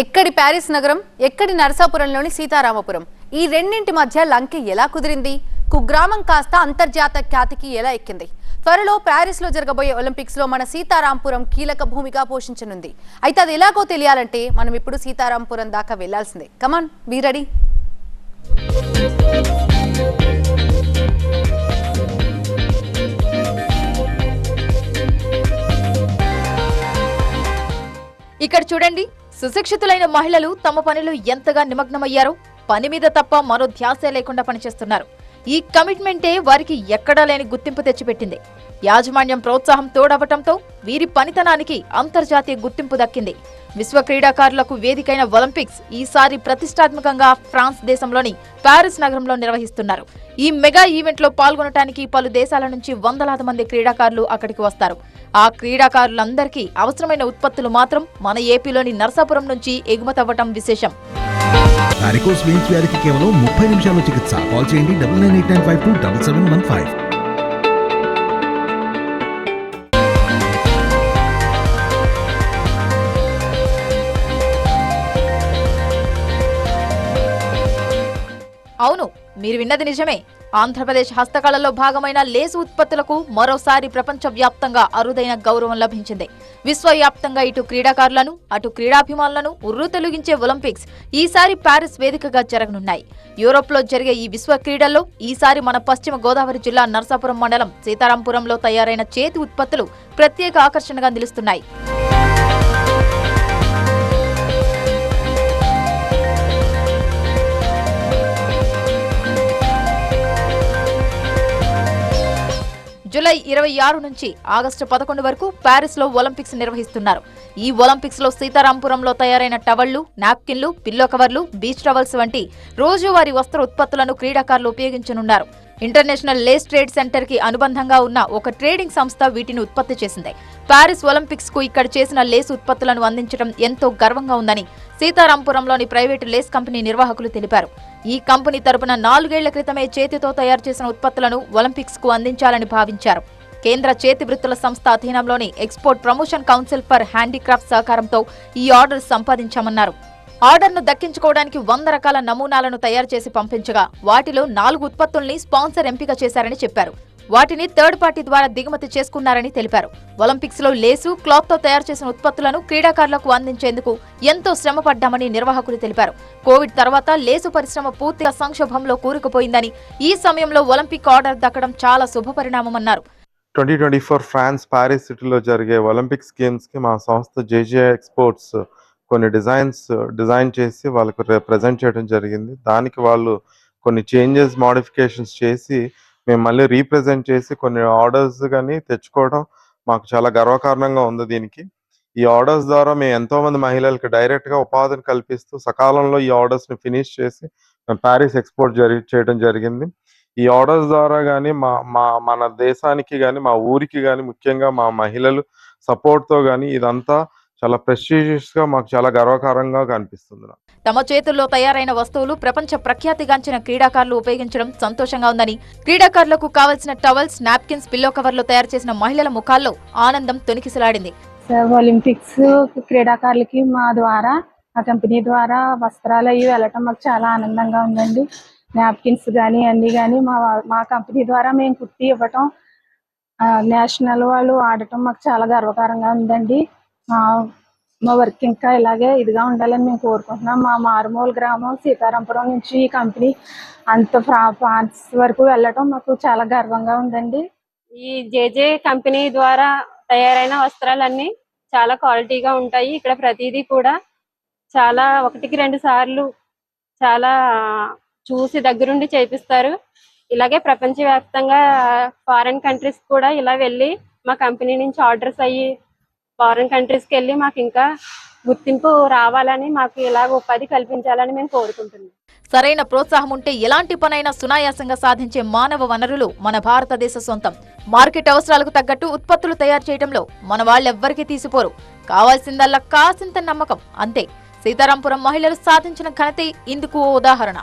ఎక్కడి ప్యారిస్ నగరం ఎక్కడి నరసాపురంలోని సీతారామపురం? ఈ రెండింటి మధ్య లంకె ఎలా కుదిరింది? కుగ్రామం కాస్త అంతర్జాత ఖ్యాతికి ఎలా ఎక్కింది? త్వరలో ప్యారిస్లో జరగబోయే ఒలింపిక్స్లో మన సీతారాంపురం కీలక భూమిగా పోషించనుంది. అయితే అది ఎలాగో తెలియాలంటే మనం ఇప్పుడు సీతారాంపురం దాకా వెళ్ళాల్సిందే కమాన్ బీ రెడీ ఇక్కడ చూడండి సుశిక్షితులైన మహిళలు తమ పనిలో ఎంతగా నిమగ్నమయ్యారో పని మీద తప్ప మరో ధ్యాసే లేకుండా పనిచేస్తున్నారు. ఈ కమిట్మెంటే వారికి ఎక్కడా లేని గుర్తింపు తెచ్చిపెట్టింది. యాజమాన్యం ప్రోత్సాహం తోడవటంతో వీరి పనితనానికి అంతర్జాతీయ గుర్తింపు దక్కింది. విశ్వ క్రీడాకారులకు వేదికైన ఒలింపిక్స్ ఈసారి ప్రతిష్టాత్మకంగా ఫ్రాన్స్ దేశంలోని ప్యారిస్ నగరంలో నిర్వహిస్తున్నారు. ఈ మెగా ఈవెంట్లో పాల్గొనడానికి పలు దేశాల నుంచి వందలాది మంది క్రీడాకారులు అక్కడికి వస్తారు. ఆ క్రీడాకారులందరికీ అవసరమైన ఉత్పత్తులు మాత్రం మన ఏపీలోని నరసాపురం నుంచి ఎగుమతవ్వటం విశేషం. వారికోస్ వెయిన్స్ వ్యాధికి కేవలం ముప్పై నిమిషాల్లో చికిత్స. కాల్ చేయండి double nine eight nine five two double seven one five అవును మీరు విన్నది నిజమే. ఆంధ్రప్రదేశ్ హస్తకళలో భాగమైన లేసు ఉత్పత్తులకు మరోసారి ప్రపంచవ్యాప్తంగా అరుదైన గౌరవం లభించింది. విశ్వవ్యాప్తంగా ఇటు క్రీడాకారులను అటు క్రీడాభిమానులను ఉర్రు తొలగించే ఒలింపిక్స్ ఈసారి ప్యారిస్ వేదికగా జరగనున్నాయి. యూరోప్లో జరిగే ఈ విశ్వ క్రీడల్లో ఈసారి మన పశ్చిమ గోదావరి జిల్లా నర్సాపురం మండలం సీతారాంపురంలో తయారైన చేతి ఉత్పత్తులు ప్రత్యేక ఆకర్షణగా నిలుస్తున్నాయి. జూలై ఇరవై ఆరు నుంచి ఆగస్టు పదకొండు వరకు ప్యారిస్లో ఒలింపిక్స్ నిర్వహిస్తున్నారు. ఈ ఒలింపిక్స్లో సీతారాంపురంలో తయారైన టవళ్ళు నాప్కిన్లు పిల్లో కవర్లు బీచ్ టవల్స్ వంటి రోజువారీ వస్త్ర ఉత్పత్తులను క్రీడాకారులు ఉపయోగించనున్నారు. ఇంటర్నేషనల్ లేస్ ట్రేడ్ సెంటర్కి అనుబంధంగా ఉన్న ఒక ట్రేడింగ్ సంస్థ వీటిని ఉత్పత్తి చేసింది. పారిస్ ఒలింపిక్స్కు ఇక్కడ చేసిన లేస్ ఉత్పత్తులను అందించడం ఎంతో గర్వంగా ఉందని సీతారాంపురంలోని ప్రైవేటు లేస్ కంపెనీ నిర్వాహకులు తెలిపారు. ఈ కంపెనీ తరపున నాలుగేళ్ళ క్రితమే చేతితో తయారు చేసిన ఉత్పత్తులను ఒలింపిక్స్కు అందించాలని భావించారు. కేంద్ర చేతి వృత్తుల సంస్థ అధీనంలోని export promotion council for handicraft సహకారంతో ఈ ఆర్డర్ సంపాదించామన్నారు. ఆర్డర్ను దక్కించుకోవడానికి వంద రకాల నమూనాలను తయారు చేసి పంపించగా వాటిలో నాలుగు ఉత్పత్తుల్ని స్పాన్సర్ ఎంపిక చేశారని చెప్పారు. వాటిని థర్డ్ పార్టీ ద్వారా దిగుమతి చేసుకున్నారని తెలిపారు. ఒలింపిక్స్లో లేసు క్లాత్తో తయారు చేసిన ఉత్పత్తులను క్రీడాకారులకు అందించేందుకు ఎంతో శ్రమ పడ్డామని నిర్వాహకులు తెలిపారు. కోవిడ్ తర్వాత లేసు పరిశ్రమ పూర్తిగా సంక్షోభంలో కూరుకుపోయిందని ఈ సమయంలో ఒలింపిక్ ఆర్డర్ దక్కడం చాలా శుభపరిణామమన్నారు. Twenty twenty four France Paris సిటీలో జరిగే ఒలింపిక్స్ గేమ్స్కి మా సంస్థ జేజే ఎక్స్పోర్ట్స్ కొన్ని డిజైన్స్ డిజైన్ చేసి వాళ్ళకు ప్రజెంట్ చేయడం జరిగింది. దానికి వాళ్ళు కొన్ని చేంజెస్ మోడిఫికేషన్స్ చేసి మేము మళ్ళీ రీప్రజెంట్ చేసి కొన్ని ఆర్డర్స్ కానీ తెచ్చుకోవడం మాకు చాలా గర్వకారణంగా ఉంది దీనికి. ఈ ఆర్డర్స్ ద్వారా మేము ఎంతోమంది మహిళలకు డైరెక్ట్గా ఉపాధిని కల్పిస్తూ సకాలంలో ఈ ఆర్డర్స్ని ఫినిష్ చేసి మేము ప్యారిస్ ఎక్స్పోర్ట్ జరి చేయడం జరిగింది. ఈ ఆర్డర్స్ ద్వారా కానీ మా మా మన దేశానికి కానీ మా ఊరికి కానీ ముఖ్యంగా మా మహిళలు సపోర్ట్తో కానీ ఇదంతా చాలా ప్రెస్టీజియస్గా మాకు చాలా గర్వకారంగా కనిపిస్తుంది. తమ చేతుల్లో తయారైన వస్తువులు ప్రపంచ ప్రఖ్యాతిగాంచిన క్రీడాకారులు ఉపయోగించడం సంతోషంగా ఉందని క్రీడాకారులకు కావలసిన టవల్స్ నాప్కిన్స్ పిల్లో కవర్లు తయారు చేసిన మహిళల ముఖాల్లో ఆనందం తొనికిసలాడింది. ఒలింపిక్స్ క్రీడాకారులకి మా ద్వారా మా కంపెనీ ద్వారా వస్త్రాలు అవి వెళ్ళటం మాకు చాలా ఆనందంగా ఉందండి. నాప్కిన్స్ కానీ అన్ని కానీ మా మా కంపెనీ ద్వారా మేము కుట్టి ఇవ్వటం ఆ, నేషనల్ వాళ్ళు ఆడటం మాకు చాలా గర్వకారంగా ఉందండి. మా వర్క్ ఇంకా ఇలాగే ఇదిగా ఉండాలని మేము కోరుకుంటున్నాం. మా మారుమూల గ్రామం సీతారాంపురం నుంచి ఈ కంపెనీ అంత ఫ్రాన్స్ వరకు వెళ్ళటం మాకు చాలా గర్వంగా ఉందండి. ఈ జేజే కంపెనీ ద్వారా తయారైన వస్త్రాలన్నీ చాలా క్వాలిటీగా ఉంటాయి. ఇక్కడ ప్రతిదీ కూడా చాలా ఒకటికి రెండు సార్లు చాలా చూసి దగ్గరుండి చేపిస్తారు. ఇలాగే ప్రపంచవ్యాప్తంగా ఫారెన్ కంట్రీస్ కూడా ఇలా వెళ్ళి మా కంపెనీ నుంచి ఆర్డర్స్ అయ్యి ఫారిన్ కంట్రీస్కి వెళ్ళి మాకు ఇంకా గుర్తింపు రావాలని మాకు ఇలాగ ఉపాధి కల్పించాలని మేము కోరుకుంటున్నాం. సరైన ప్రోత్సాహం ఉంటే ఎలాంటి పనైనా సునాయాసంగా సాధించే మానవ వనరులు మన భారతదేశ సొంతం. మార్కెట్ అవసరాలకు తగ్గట్టు ఉత్పత్తులు తయారు చేయడంలో మన వాళ్ళెవ్వరికీ తీసిపోరు. కావాల్సిందల్లా కాసింత నమ్మకం అంతే. సీతారాంపురం మహిళలు సాధించిన ఘనతే ఇందుకు ఉదాహరణ.